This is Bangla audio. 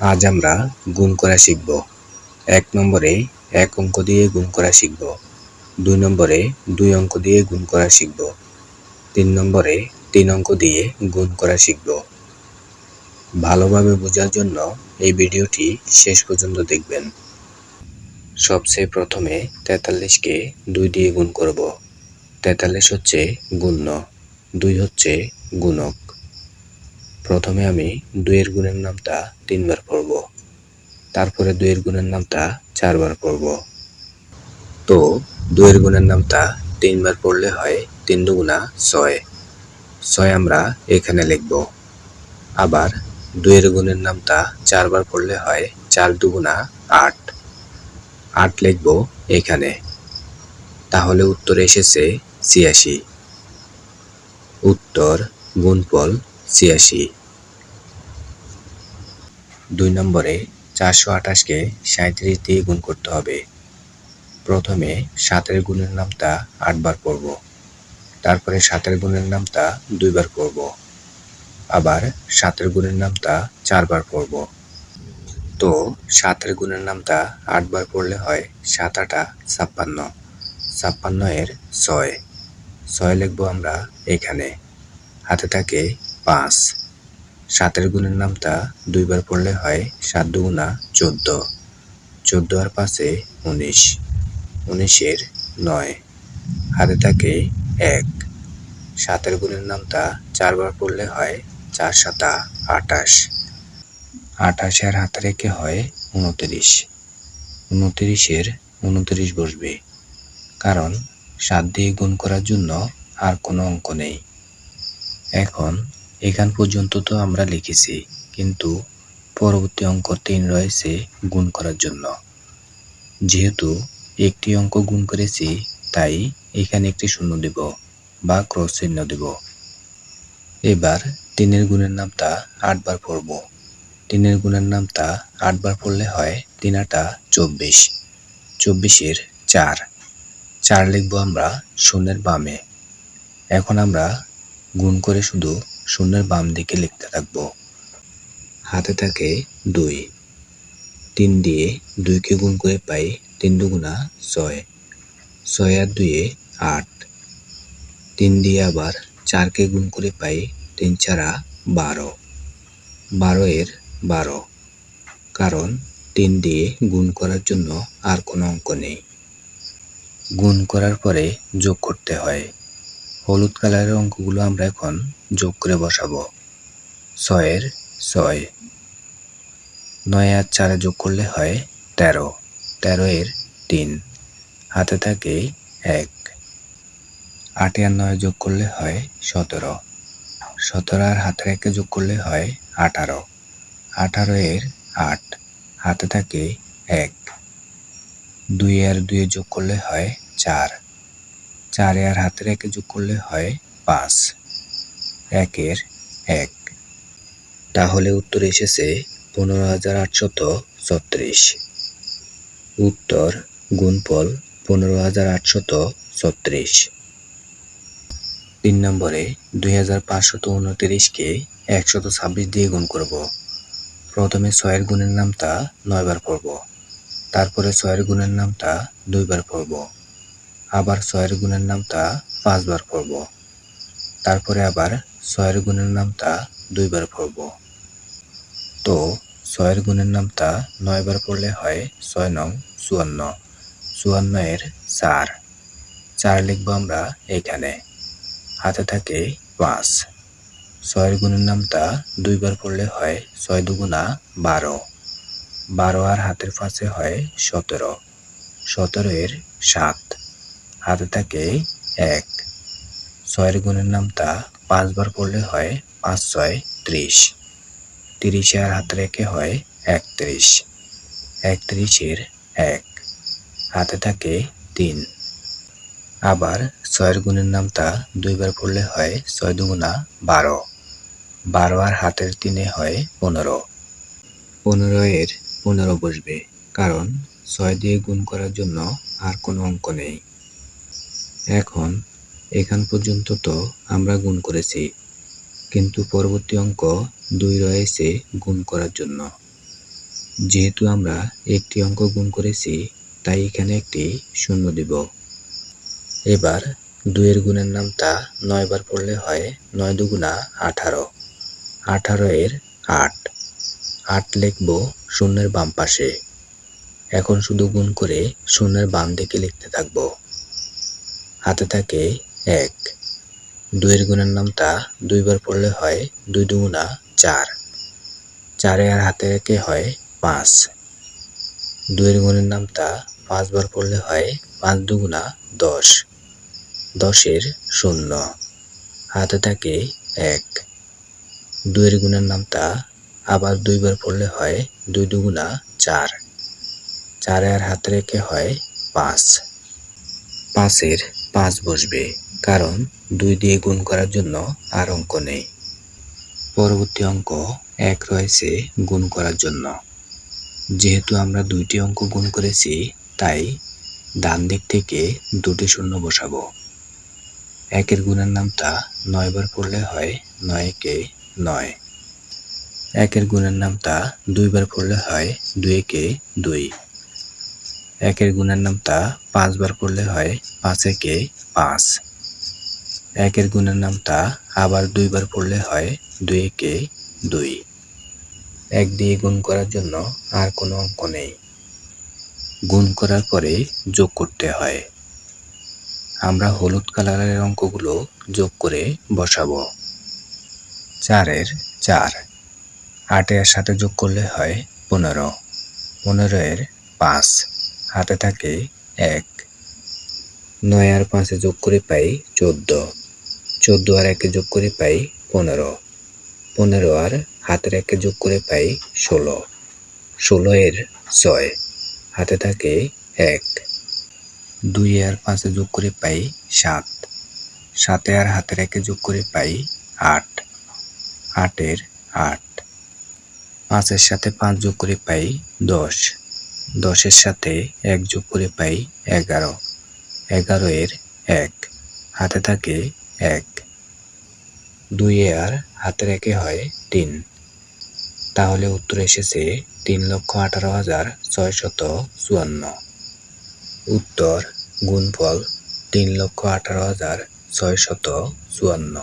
আজ আমরা গুণ করা শিখব। এক নম্বরে এক অঙ্ক দিয়ে গুণ করা শিখব। দুই নম্বরে দুই অঙ্ক দিয়ে গুণ করা শিখব। তিন নম্বরে তিন অঙ্ক দিয়ে গুণ করা শিখব। ভালোভাবে বোঝার জন্য এই ভিডিওটি শেষ পর্যন্ত দেখবেন। সবচেয়ে প্রথমে তেতাল্লিশকে দুই দিয়ে গুণ করব। তেতাল্লিশ হচ্ছে গুণ্য, দুই হচ্ছে গুণক। প্রথমে আমি দুইয়ের গুণের নামটা তিনবার পড়ব। তারপরে দুইয়ের গুণের নামটা চারবার পড়ব। তো দুইয়ের গুণের নামটা তিনবার পড়লে হয় তিন দুগুণা ছয়। ছয় আমরা এখানে লিখব। আবার দুইয়ের গুণের নামটা চারবার পড়লে হয় চার দুগুণা আট। আট লিখব এখানে। তাহলে উত্তর এসেছে ছিয়াশি। উত্তর গুণফল ছিয়াশি। দুই নম্বরে চারশো আঠাশকে সাঁত্রিশ দিয়ে গুণ করতে হবে। প্রথমে সাতের গুণের নামটা আটবার পড়ব তারপরে সাতের গুণের নামটা দুইবার করব। আবার সাতের গুণের নামটা চারবার করব। তো সাতের গুণের নামটা আটবার পড়লে হয় সাত আটা ছাপ্পান্ন। ছাপ্পান্ন এর ছয়। ছয় লিখব আমরা এখানে। হাতে থাকে পাঁচ। সাতের গুণের নামটা দুইবার পড়লে হয় সাত দুগুণা চোদ্দ। চোদ্দ আর পাঁচে উনিশ। উনিশের নয়। হাতে থাকে এক। সাতের গুণের নামটা চারবার পড়লে হয় চার সাতা আটাশ আটাশের হাতে রেখে হয় উনত্রিশ। উনত্রিশের উনত্রিশ বসবে। কারণ সাত দিয়ে গুণ করার জন্য আর কোনো অঙ্ক নেই। এখন এখান পর্যন্ত তো আমরা লিখেছি, কিন্তু পরবর্তী অঙ্ক তিন রয়েছে গুণ করার জন্য। যেহেতু একটি অঙ্ক গুণ করেছি, তাই এখানে একটি শূন্য দেব বা ক্রস চিহ্ন দেব। এবার তিনের গুণের নামটা আটবার পড়ব। তিনের গুণের নামটা আটবার পড়লে হয় তিন আটা চব্বিশ। চব্বিশের চার। চার লিখব আমরা শূন্যের বামে। এখন আমরা গুণ করে শুধু শূন্যের বাম দিকে লিখতে থাকব। হাতে থাকে দুই। তিন দিয়ে দুইকে গুণ করে পাই তিন দুগুণা ছয়। ছয় আর দুইয়ে আট। তিন দিয়ে আবার চারকে গুণ করে পাই তিন চারা বারো। বারো এর বারো। কারণ তিন দিয়ে গুণ করার জন্য আর কোনো অঙ্ক নেই। গুণ করার পরে যোগ করতে হয়। হলুদ কালারের অঙ্কগুলো আমরা এখন যোগ করে বসাবো। ছয়ের ছয়। নয় আর চারে যোগ করলে হয় তেরো। তেরো এর তিন। হাতে থাকে এক। আটে আর নয় যোগ করলে হয় সতেরো। সতেরো আর হাতে একে যোগ করলে হয় আঠারো। আঠারো এর আট। হাতে থাকে এক। দুই আর দুয়ে যোগ করলে হয় চার। চারে আর হাতের একে যোগ করলে হয় পাঁচ। একের এক। তাহলে উত্তর এসেছে পনেরো হাজার আটশত ছত্রিশ। উত্তর গুণফল পনেরো হাজার আটশত ছত্রিশ। তিন নম্বরে দুই হাজার পাঁচশত উনত্রিশকে একশত ছাব্বিশ দিয়ে গুণ করব। প্রথমে ছয়ের গুণের নামটা নয়বার পড়ব। তারপরে ছয়ের গুণের নামটা দুইবার পড়ব। আবার ছয়ের গুণের নামটা পাঁচবার পড়ব। তারপরে আবার ছয়ের গুণের নামটা দুইবার পড়ব। তো ছয়ের গুণের নামটা নয়বার পড়লে হয় ছয় নং চুয়ান্ন। চুয়ান্ন এর চার। চার লিখব আমরা এখানে হাতে থাকে পাঁচ। ছয়ের গুণের নামটা দুইবার পড়লে হয় ছয় দুগুণা বারো। বারো আর হাতের পাশে হয় সতেরো। সতেরো এর সাত। হাতে থাকে এক। ছয়ের গুণের নামটা পাঁচবার পড়লে হয় পাঁচ ছয় ত্রিশ। তিরিশে আর হাতে রেখে হয় একত্রিশ। একত্রিশের এক। হাতে থাকে তিন। আবার ছয়ের গুণের নামটা দুইবার পড়লে হয় ছয় দুগুণা বারো। বারো আর হাতের তিনে হয় পনেরো। পনেরো এর পনেরো বসবে, কারণ ছয় দিয়ে গুণ করার জন্য আর কোনো অঙ্ক নেই। এখন, এখান পর্যন্ত তো আমরা গুণ করেছি। কিন্তু পরবর্তী অঙ্ক দুই রয়েছে গুণ করার জন্য। যেহেতু আমরা একটি অঙ্ক গুণ করেছি, তাই এখানে একটি শূন্য দিব। এবার দুইয়ের গুণের নামটা নয় বার পড়লে হয় নয় দুগুণা আঠারো। আঠারো এর আট। আট লিখব শূন্যের বাম পাশে। এখন শুধু গুণ করে শূন্যের বাম দিকে লিখতে থাকব। হাতে থাকে এক। দুইয়ের গুণের নামটা দুইবার পড়লে হয় দুই দুগুণা চার। চারে আর হাতে রেখে হয় পাঁচ। দুইয়ের গুণের নামটা পাঁচবার পড়লে হয় পাঁচ দুগুণা দশ। দশের শূন্য। হাতে থাকে এক। দুইয়ের গুণের নামটা আবার দুইবার পড়লে হয় দুই দুগুণা চার। চারে আর হাতে রেখে হয় পাঁচ। পাঁচের পাঁচ বসবে, কারণ দুই দিয়ে গুণ করার জন্য আর অঙ্ক নেই। পরবর্তী অঙ্ক এক রয়েছে গুণ করার জন্য। যেহেতু আমরা দুইটি অঙ্ক গুণ করেছি, তাই ডান দিক থেকে দুটি শূন্য বসাবো। একের গুণের নামটা নয় বার পড়লে হয় নয় একে নয়। একের গুণের নামটা দুইবার পড়লে হয় দুই একে দুই। একের গুণের নামটা পাঁচবার পড়লে হয় পাঁচ একে পাঁচ। একের গুণের নামটা আবার দুইবার পড়লে হয় দুই একে দুই। এক দিয়ে গুণ করার জন্য আর কোনো অঙ্ক নেই। গুণ করার পরে যোগ করতে হয়। আমরা হলুদ কালারের অঙ্কগুলো যোগ করে বসাবো। চারের চার। আটের সাথে যোগ করলে হয় পনেরো। পনেরো এর পাঁচ। হাতে থাকে এক। নয় আর পাঁচে যোগ করে পাই চোদ্দ। চোদ্দ আর একে যোগ করে পাই পনেরো। পনেরো আর হাতের একে যোগ করে পাই ষোলো। ষোলো এর ছয় হাতে থাকে এক। দুই আর পাঁচে যোগ করে পাই সাত। সাতে আর হাতের একে যোগ করে পাই আট। আটের আট। পাঁচের সাথে পাঁচ যোগ করে পাই দশ। দশের সাথে এক যোগ করে পাই এগারো। এগারো এর এক, হাতে থাকে এক। দুই আর হাতে রেখে হয় তিন। তাহলে উত্তর এসেছে তিন লক্ষ আঠারো হাজার ছয়শত চুয়ান্ন। উত্তর, গুণফল তিন লক্ষ আঠারো হাজার ছয়শত চুয়ান্ন।